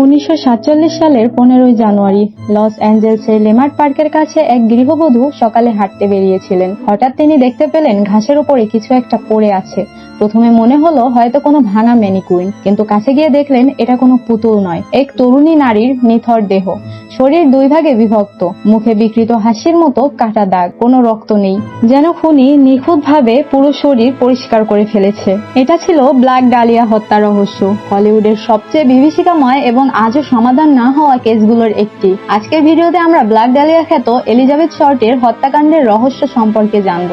উনিশশো সাতচল্লিশ সালের পনেরোই জানুয়ারি, লস অ্যাঞ্জেলসের লেমার্ট পার্কের কাছে এক গৃহবধূ সকালে হাঁটতে বেরিয়েছিলেন। হঠাৎ তিনি দেখতে পেলেন ঘাসের উপরে কিছু একটা পড়ে আছে। প্রথমে মনে হলো হয়তো কোনো ভাঙা ম্যানিকুইন, কিন্তু কাছে গিয়ে দেখলেন এটা কোনো পুতুল নয়, এক তরুণী নারীর নিথর দেহ। শরীর দুই ভাগে বিভক্ত। মুখে বিকৃত হাসির মতো কাটা দাগ, কোনো রক্ত নেই। যেন খুনি নিখুঁতভাবে পুরো শরীর পরিষ্কার করে ফেলেছে। এটা ছিল ব্ল্যাক ডালিয়া হত্যা রহস্য। হলিউডের সবচেয়ে বিভীষিকাময় এবং আজও সমাধান না হওয়া কেসগুলোর একটি। আজকের ভিডিওতে আমরা ব্ল্যাক ডালিয়া খ্যাত এলিজাবেথ শর্টের হত্যাকাণ্ডের রহস্য সম্পর্কে জানব।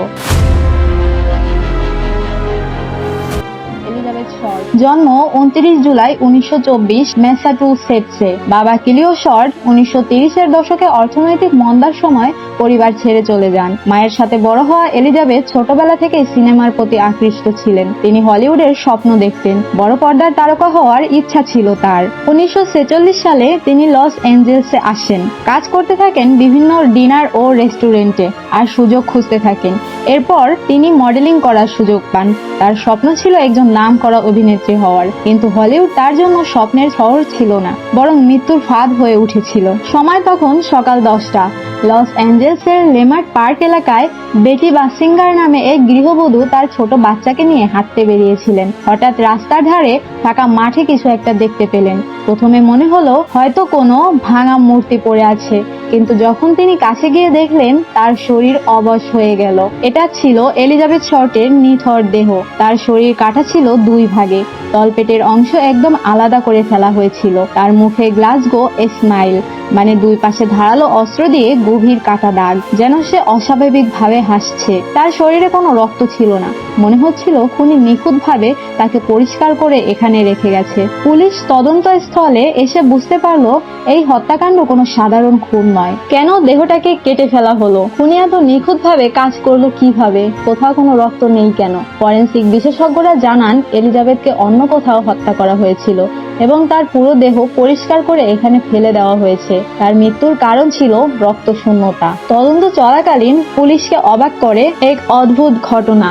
জন্ম উনত্রিশ জুলাই উনিশশো চব্বিশ ম্যাসাচুসেটসে। বাবা কিলিও শর্ট উনিশশো তিরিশের দশকে অর্থনৈতিক মন্দার সময় পরিবার ছেড়ে চলে যান। মায়ের সাথে বড় হওয়া এলিজাবেথ ছোটবেলা থেকেই সিনেমার প্রতি আকৃষ্ট ছিলেন। তিনি হলিউডের স্বপ্ন দেখতেন। বড় পর্দার তারকা হওয়ার ইচ্ছা ছিল তার। উনিশশো ছেচল্লিশ সালে তিনি লস অ্যাঞ্জেলসে আসেন। কাজ করতে থাকেন বিভিন্ন ডিনার ও রেস্টুরেন্টে আর সুযোগ খুঁজতে থাকেন। এরপর তিনি মডেলিং করার সুযোগ পান। তার স্বপ্ন ছিল একজন নাম করা অভিনেত্রী। হওয়ার। কিন্তু হলিউড তার জন্য স্বপ্নের শহর ছিল না, বরং মৃত্যুর ফাঁদ হয়ে উঠেছিল। সময় তখন সকাল দশটা। লস অ্যাঞ্জেলসের লেমার্ট পার্ক এলাকায় বেটি বাসিঙ্গার নামে এক গৃহবধূ তার ছোট বাচ্চাকে নিয়ে হাঁটতে বেরিয়েছিলেন। হঠাৎ রাস্তার ধারে থাকা মাঠে কিছু একটা দেখতে পেলেন। প্রথমে মনে হলো হয়তো কোনো ভাঙা মূর্তি পড়ে আছে, কিন্তু যখন তিনি কাছে গিয়ে দেখলেন, তার শরীর অবশ হয়ে গেল। এটা ছিল এলিজাবেথ শর্টের নিথর দেহ। তার শরীর কাটা ছিল দুই ভাগে। তলপেটের অংশ একদম আলাদা করে ফেলা হয়েছিল। তার মুখে গ্লাসগো স্মাইল মানে দুই পাশে ধারালো অস্ত্র দিয়ে গভীর কাটা দাগ, যেন সে অস্বাভাবিক ভাবে হাসছে। তার শরীরে কোনো রক্ত ছিল না। মনে হচ্ছিল খুনি নিখুঁত ভাবে তাকে পরিষ্কার করে এখানে রেখে গেছে। পুলিশ তদন্ত স্থলে এসে বুঝতে পারল এই হত্যাকাণ্ড কোনো সাধারণ খুন নয়। কেন দেহটাকে কেটে ফেলা হলো? খুনি এত নিখুঁত ভাবে কাজ করল কীভাবে? কোথাও কোনো রক্ত নেই কেন? ফরেন্সিক বিশেষজ্ঞরা জানান, এলিজাবেথকে অন্য কোথাও হত্যা করা হয়েছিল এবং তার পুরো দেহ পরিষ্কার করে এখানে ফেলে দেওয়া হয়েছে। তার মৃত্যুর কারণ ছিল রক্ত শূন্যতা তদন্ত চলাকালীন পুলিশকে অবাক করে এক অদ্ভুত ঘটনা।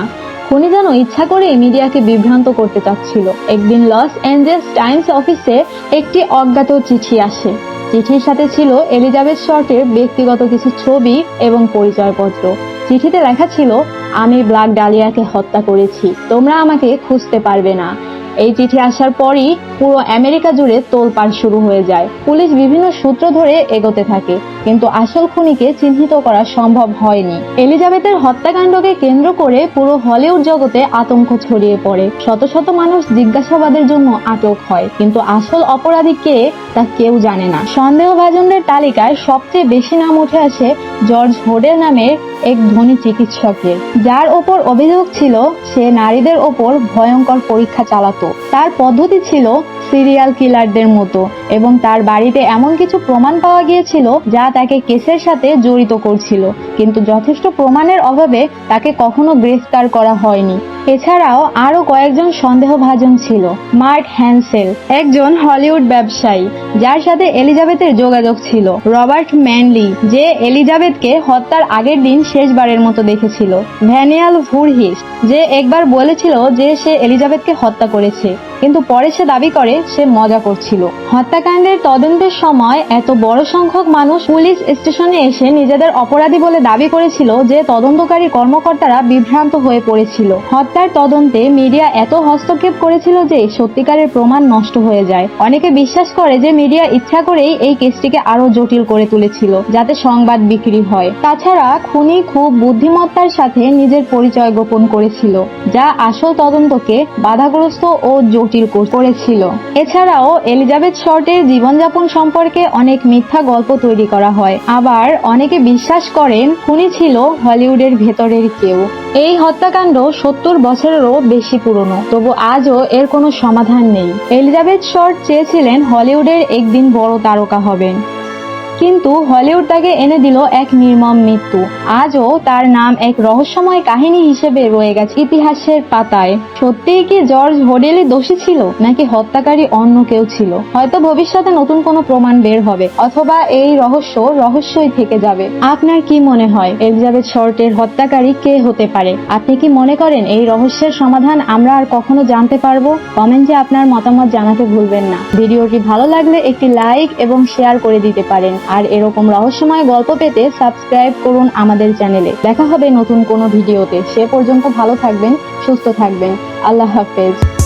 খুনি যেন ইচ্ছা করে মিডিয়াকে বিভ্রান্ত করতে চাচ্ছিল। একদিন লস অ্যাঞ্জেলস টাইমস অফিসে একটি অজ্ঞাত চিঠি আসে। চিঠির সাথে ছিল এলিজাবেথ শর্টের ব্যক্তিগত কিছু ছবি এবং পরিচয়পত্র। চিঠিতে লেখা ছিল, আমি ব্ল্যাক ডালিয়াকে হত্যা করেছি। তোমরা আমাকে খুঁজতে পারবে না। এই চিঠি আসার পরই পুরো আমেরিকা জুড়ে তোলপাড় শুরু হয়ে যায়। পুলিশ বিভিন্ন সূত্র ধরে এগোতে থাকে। কিন্তু আসল খুনিকে চিহ্নিত করা সম্ভব হয়নি। এলিজাবেথের হত্যাকাণ্ডকে কেন্দ্র করে পুরো হলিউড জগতে আতঙ্ক ছড়িয়ে পড়ে। শত শত মানুষ জিজ্ঞাসাবাদের জন্য আটক হয়, কিন্তু আসল অপরাধী কে তা কেউ জানে না। সন্দেহভাজনদের তালিকায় সবচেয়ে বেশি নাম উঠে আসে জর্জ হোডের নামের এক ধনী চিকিৎসকের। যার ওপর অভিযোগ ছিল, সে নারীদের ওপর ভয়ঙ্কর পরীক্ষা চালাতো। তার পদ্ধতি ছিল সিরিয়াল কিলারদের মতো এবং তার বাড়িতে এমন কিছু প্রমাণ পাওয়া গিয়েছিল যা তাকে কেসের সাথে জড়িত করছিল। কিন্তু যথেষ্ট প্রমাণের অভাবে তাকে কখনো গ্রেফতার করা হয়নি। এছাড়াও আরও কয়েকজন সন্দেহভাজন ছিল, মার্ক হ্যানসেল, একজন হলিউড ব্যবসায়ী, যার সাথে এলিজাবেথের যোগাযোগ ছিল। রবার্ট ম্যানলি, যে এলিজাবেথকে হত্যার আগের দিন শেষবারের মতো দেখেছিল। ভ্যানিয়াল ভুরহিস যে একবার বলেছিল যে সে এলিজাবেথকে হত্যা করেছে, কিন্তু পরে সে দাবি করে সে মজা করছিল। হত্যাকাণ্ডের তদন্তের সময় এত বড় সংখ্যক মানুষ পুলিশ স্টেশনে এসে নিজেদের অপরাধী বলে দাবি করেছিল যে তদন্তকারী কর্মকর্তারা বিভ্রান্ত হয়ে পড়েছিল। হত্যার তদন্তে মিডিয়া এত হস্তক্ষেপ করেছিল যে সত্যিকারের প্রমাণ নষ্ট হয়ে যায়। অনেকে বিশ্বাস করে যে মিডিয়া ইচ্ছা করেই এই কেসটিকে আরও জটিল করে তুলেছিল, যাতে সংবাদ বিক্রি হয়। তাছাড়া খুনি খুব বুদ্ধিমত্তার সাথে নিজের পরিচয় গোপন করেছিল, যা আসল তদন্তকে বাধাগ্রস্ত ও জটিল করেছিল। এছাড়াও এলিজাবেথ শর্টের জীবনযাপন সম্পর্কে অনেক মিথ্যা গল্প তৈরি করা হয়। আবার অনেকে বিশ্বাস করেন খুনি ছিল হলিউডের ভেতরের কেউ। এই হত্যাকাণ্ড সত্তর বছরেরও বেশি পুরনো। তবু আজও এর কোনো সমাধান নেই। এলিজাবেথ শর্ট চেয়েছিলেন হলিউডের একদিন বড় তারকা হবেন। কিন্তু হলিউড তাকে এনে দিল এক নির্মম মৃত্যু। আজও তার নাম এক রহস্যময় কাহিনী হিসেবে রয়ে গেছে ইতিহাসের পাতায়। সত্যিই কি জর্জ হোডেলি দোষী ছিল, নাকি হত্যাকারী অন্য কেউ ছিল? হয়তো ভবিষ্যতে নতুন কোনো প্রমাণ বের হবে, অথবা এই রহস্য রহস্যই থেকে যাবে। আপনার কি মনে হয়, এলিজাবেথ শর্টের হত্যাকারী কে হতে পারে? আপনি কি মনে করেন এই রহস্যের সমাধান আমরা আর কখনো জানতে পারব? কমেন্টে আপনার মতামত জানাতে ভুলবেন না। ভিডিওটি ভালো লাগলে একটি লাইক এবং শেয়ার করে দিতে পারেন। আর এরকম রহস্যময় গল্প পেতে সাবস্ক্রাইব করুন আমাদের চ্যানেলে। দেখা হবে নতুন কোনো ভিডিওতে। সে পর্যন্ত ভালো থাকবেন, সুস্থ থাকবেন। আল্লাহ হাফেজ।